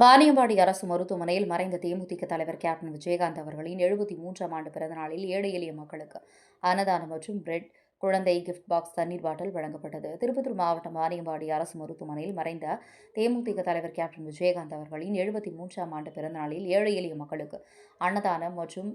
வாணியம்பாடி அரசு மருத்துவமனையில் மறைந்த தேமுதிக தலைவர் கேப்டன் விஜயகாந்த் அவர்களின் எழுபத்தி மூன்றாம் ஆண்டு பிறந்தநாளில் ஏழை எளிய மக்களுக்கு அன்னதானம் மற்றும் பிரெட் குழந்தை கிஃப்ட் பாக்ஸ் தண்ணீர் பாட்டில் வழங்கப்பட்டது. திருப்பத்தூர் மாவட்டம் வாணியம்பாடி அரசு மருத்துவமனையில் மறைந்த தேமுதிக தலைவர் கேப்டன் விஜயகாந்த் அவர்களின் எழுபத்தி மூன்றாம் ஆண்டு பிறந்தநாளில் ஏழை எளிய மக்களுக்கு அன்னதானம் மற்றும்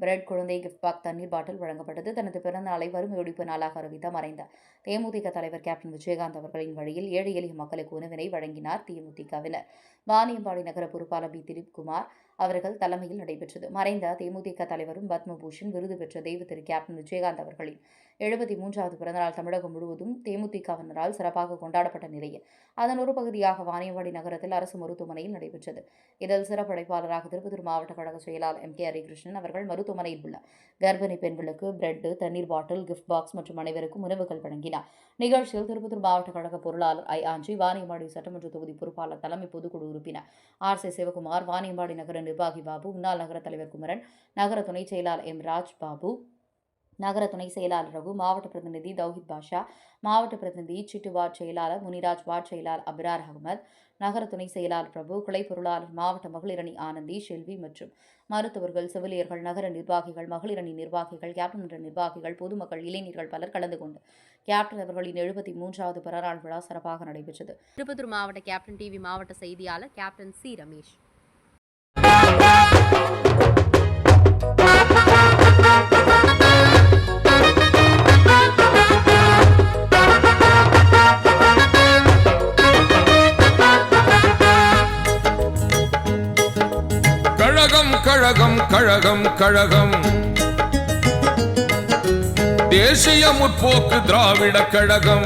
பிரெட் குழந்தை கிஃப்ட் பாக் தண்ணீர் பாட்டில் வழங்கப்பட்டது. தனது பிறந்தநாளை வறுமை ஒழிப்பு நாளாக அறிவித்த மறைந்த தேமுதிக தலைவர் கேப்டன் விஜயகாந்த் அவர்களின் வழியில் ஏழை எளிய மக்களுக்கு உணவினை வழங்கினார் தேமுதிகவினர். வாணியம்பாடி நகர பொறுப்பாளர் பி. திலீப்குமார் அவர்கள் தலைமையில் நடைபெற்றது. மறைந்த தேமுதிக தலைவரும் பத்மபூஷன் விருது பெற்ற தெய்வ திரு கேப்டன் விஜயகாந்த் அவர்களின் எழுபத்தி மூன்றாவது பிறந்தநாள் தமிழகம் முழுவதும் தேமுதிகவினரால் சிறப்பாக கொண்டாடப்பட்ட நிலையில் அதன் ஒரு பகுதியாக வாணியம்பாடி நகரத்தில் அரசு மருத்துவமனையில் நடைபெற்றது. இதில் சிறப்படைப்பாளராக திருப்பத்தூர் மாவட்ட கழக செயலாளர் எம். கே. ஹரிகிருஷ்ணன் அவர்கள் மருத்துவமனையில் உள்ள கர்ப்பிணி பெண்களுக்கு பிரெட் தண்ணீர் பாட்டில் கிஃப்ட் பாக்ஸ் மற்றும் அனைவருக்கும் உணவுகள் வழங்கினார். நிகழ்ச்சியில் திருப்பத்தூர் மாவட்ட கழக பொருளாளர் ஐ. ஆஞ்சி வாணியம்பாடி சட்டமன்ற தொகுதி பொறுப்பாளர் தலைமை பொதுக்குழு உறுப்பினர் ஆர். சி. சிவகுமார் வாணியம்பாடி நகர நிர்வாகி பாபு முன்னாள் நகர தலைவர் குமரன் நகர துணைச் செயலாளர் எம். ராஜ் பாபு நகர துணை செயலாளர் ரகு மாவட்ட பிரதிநிதி தௌஹித் பாஷா மாவட்ட பிரதிநிதி சிட்டு வார்டு செயலாளர் முனிராஜ் வார்டு செயலாளர் அபிரார் அகமது நகர துணை செயலாளர் பிரபு கிளை பொருளாளர் மாவட்ட மகளிரணி ஆனந்தி செல்வி மற்றும் மருத்துவர்கள் செவிலியர்கள் நகர நிர்வாகிகள் மகளிரணி நிர்வாகிகள் கேப்டன் மன்ற நிர்வாகிகள் பொதுமக்கள் இளைஞர்கள் பலர் கலந்து கொண்டு கேப்டன் அவர்களின் எழுபத்தி மூன்றாவது பிறநாள் விழா சிறப்பாக நடைபெற்றது. திருப்பத்தூர் மாவட்ட கேப்டன் டிவி மாவட்ட செய்தியாளர் கேப்டன் சி. ரமேஷ். கழகம் கழகம் கழகம். தேசிய முற்போக்கு திராவிட கழகம்.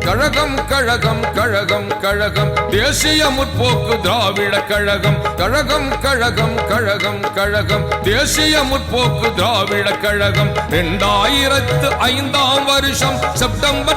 கழகம் கழகம் கழகம் கழகம். தேசிய முற்போக்கு திராவிட கழகம். கழகம் கழகம் கழகம் கழகம். தேசிய முற்போக்கு திராவிட கழகம். இரண்டாயிரத்து ஐந்தாம் வருஷம் செப்டம்பர்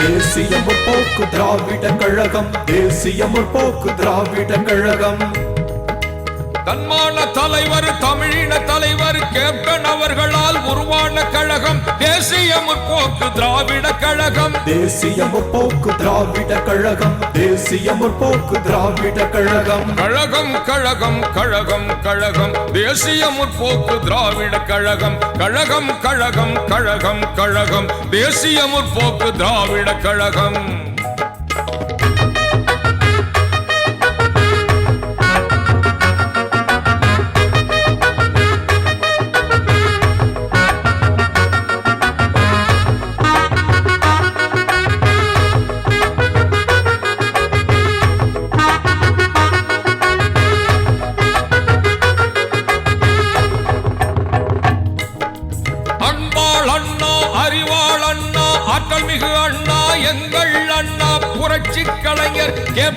தேசிய முற்போக்கு திராவிட கழகம் தேசிய முற்போக்கு திராவிட கழகம். தன்மான தலைவர் தமிழின தலைவர் கேப்டன் அவர்களால் உருவான கழகம் தேசிய முற்போக்கு திராவிட கழகம். தேசிய முற்போக்கு திராவிட கழகம் தேசிய முற்போக்கு திராவிட கழகம். கழகம் கழகம் கழகம் கழகம் தேசிய முற்போக்கு திராவிட கழகம். கழகம் கழகம் கழகம் கழகம் தேசிய முற்போக்கு திராவிட கழகம்.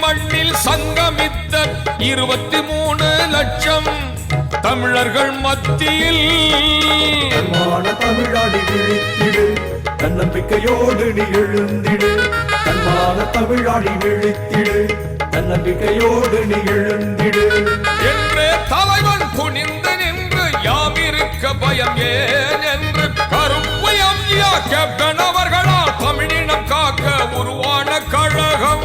மண்ணில் சங்கமித்த இருபத்தி மூணு லட்சம் தமிழர்கள் மத்தியில். தமிழாடி விழித்திடு தன்னம்பிக்கையோடு நீ எழுந்திடு. தன்மான தமிழாடி விழித்திடு தன்னம்பிக்கையோடு நீ எழுந்திடு. என்று தலைவன் துணிந்து நின்று யாம் இருக்க பயம் ஏன் என்று கருப்பு கேப்டன் அவர்களால் தமிழினம் காக்க உருவான கழகம்.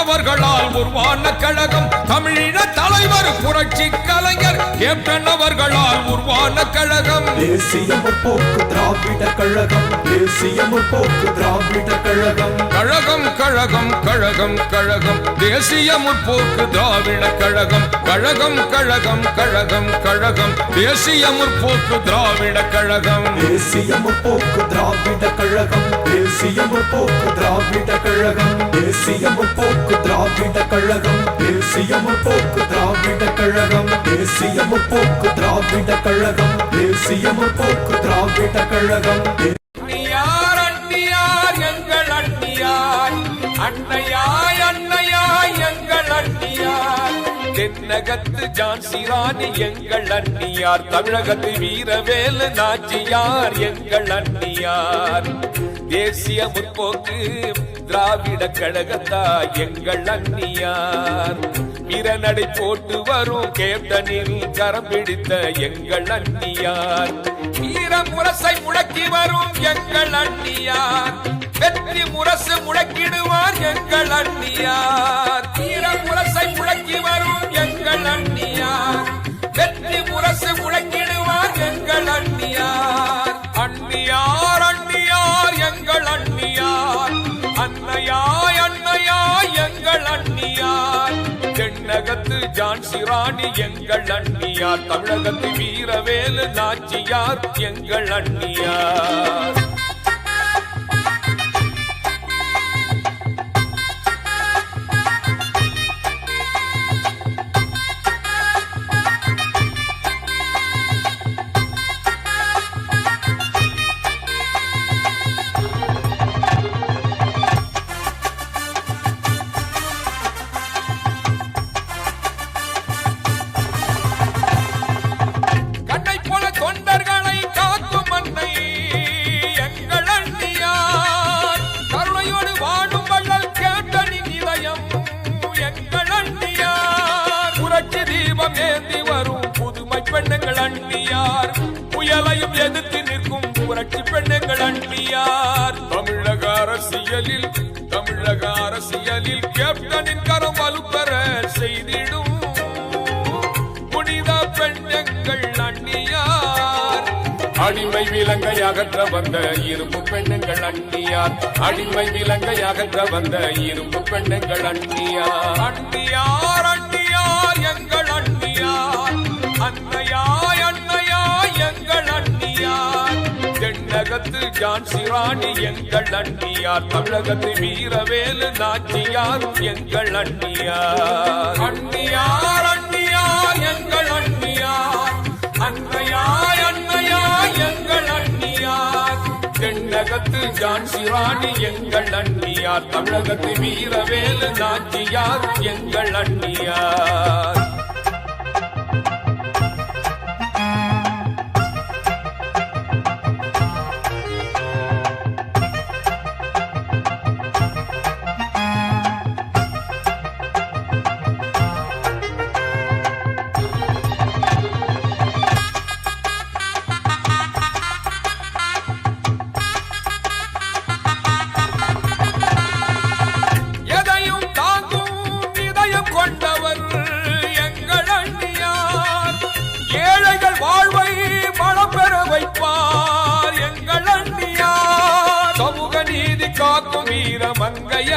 அவர்களால் உருவான கழகம். தமிழின தலைவர் புரட்சி கலைஞர் கேப்டன் அவர்களால் உருவான கழகம். தேசிய முற்போக்கு திராவிட கழகம். தேசிய முற்போக்கு திராவிட கழகம். கழகம் கழகம் கழகம் கழகம். தேசிய முற்போக்கு திராவிட கழகம். கழகம் கழகம் கழகம் கழகம். தேசிய முற்போக்கு திராவிட கழகம். தேசிய முற்போக்கு திராவிட கழகம். தேசிய முற்போக்கு திராவிட கழகம். தேசிய முற்போக்கு முற்போக்கு திராவிட கழகம். தேசிய முற்போக்கு திராவிட கழகம். தேசிய முற்போக்கு திராவிட கழகம். தேசிய முற்போக்கு திராவிட கழகம். அண்ணியார் அண்ணியார் எங்கள் அண்ணியார் அண்ணையாய் அண்ணையாய் எங்கள் அண்ணியார் தென்னகத்து ஜான்சி ராணி எங்கள் அண்ணியார் தமிழகத்து வீரவேலு நாச்சியார் எங்கள் அண்ணியார் தேசிய முற்போக்கு திராவிட கழகத்தா எங்கள் அண்ணியார் வீரநடை போட்டு வரும் கேப்டனில் கரம் பிடித்த எங்கள் அண்ணியார் வீர முரசை முடக்கி வரும் எங்கள் அண்ணியார் வெற்றி முரசு முடக்கிடுவார் எங்கள் அண்ணியார் வீர முரசை முடக்கி வரும் எங்கள் அண்ணியார் வெற்றி முரசு முடக்கி ஜான்சி ராணி எங்கள் அண்ணியார் தமிழகத்து வீரவேலு நாச்சியார் எங்கள் அண்ணியார் பெண்ணுங்கள் அண்ணியார் புயலையும் எதிர்த்து நிற்கும் புரட்சி பெண்ணுங்கள் அண்ணியார் தமிழக அரசியலில் தமிழக அரசியலில் கேப்டனின் கரம் வலுப்பெற செய்திடும். புனித பெண்ணங்கள் அந்நியார் அடிமை விலங்கை அகற்ற வந்த இரும்பு பெண்ணுங்கள் அந்நியார் அடிமை விலங்கை அகற்ற வந்த இரும்பு பெண்ணுங்கள் அந்நியார் அந்நியார் தென்னகத்து ஜான்சி ராணி எங்கள் அண்ணியார் தமிழகத்து வீரவேலு நாச்சியார். எங்கள் அண்ணியார் அண்ணியார் அண்ணியார் எங்கள் அண்ணியார் அன்னையாய் அன்னையாய் எங்கள் அண்ணியார் தென்னகத்து ஜான்சி ராணி எங்கள் அண்ணியார் தமிழகத்து வீரவேலு நாச்சியார். எங்கள் அண்ணியார்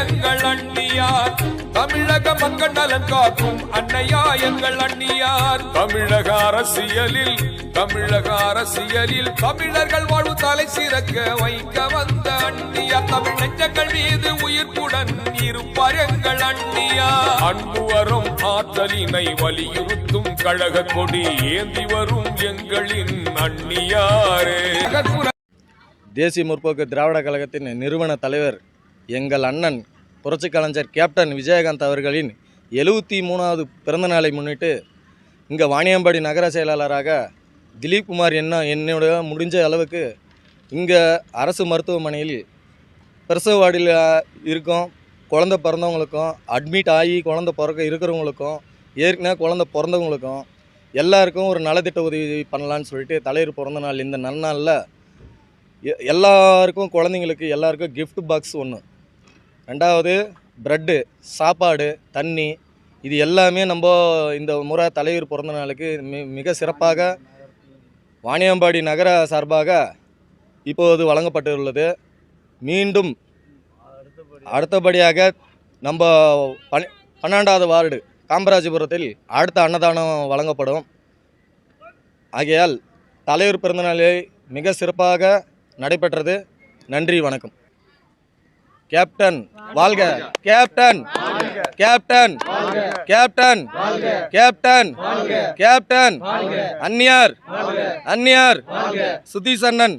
எங்கள் அண்ணியார். தமிழக மக்கள் நலன் காக்கும் அன்னையா எங்கள் அண்ணியார். தமிழக அரசியலில் தமிழக அரசியலில் தமிழர்கள் வாழ்வு தலை சிறக்க வைக்க வந்த அண்ணியார். தமிழ் நெஞ்சங்கள் மீது உயிர்ப்புடன் இருப்பார் எங்கள் அண்ணியார். அன்பு வரும் ஆற்றலினை வலியுறுத்தும் கழக கொடி ஏந்தி வரும் எங்களின் அண்ணியாரே. தேசிய முற்போக்கு திராவிட கழகத்தின் நிறுவன தலைவர் எங்கள் அண்ணன் புரட்சி கலைஞர் கேப்டன் விஜயகாந்த் அவர்களின் எழுபத்தி மூணாவது பிறந்த நாளை முன்னிட்டு இங்கே வாணியம்பாடி நகர செயலாளராக திலீப் குமார் என்ன என்னோட முடிஞ்ச அளவுக்கு இங்கே அரசு மருத்துவமனையில் பிரசவ வார்டில் இருக்கும். குழந்த பிறந்தவங்களுக்கும் அட்மிட் ஆகி குழந்த பிறக்க இருக்கிறவங்களுக்கும் ஏற்கனவே குழந்த பிறந்தவங்களுக்கும் எல்லாருக்கும் ஒரு நலத்திட்ட உதவி பண்ணலான்னு சொல்லிட்டு தலைவர் பிறந்த நாள் இந்த நன்னாளில் எ- எல்லாருக்கும் குழந்தைங்களுக்கு எல்லாருக்கும் கிஃப்ட் பாக்ஸ் ஒன்று ரெண்டாவது ப்ரெட்டு சாப்பாடு தண்ணி இது எல்லாமே நம்ம இந்த முறை தலைவர் பிறந்த நாளுக்கு மி மிக சிறப்பாக வாணியம்பாடி நகர சார்பாக இப்போது வழங்கப்பட்டுள்ளது. மீண்டும் அடுத்தபடியாக நம்ம பன் பன்னெண்டாவது வார்டு காமராஜபுரத்தில் அடுத்த அன்னதானம் வழங்கப்படும். ஆகையால் தலைவர் பிறந்தநாளை மிக சிறப்பாக நடைபெற்றது. நன்றி வணக்கம். கேப்டன் வாழ்க. Captain captain captain captain captain. அந்நியார் அந்நியார். சுதீஷ் அண்ணன்.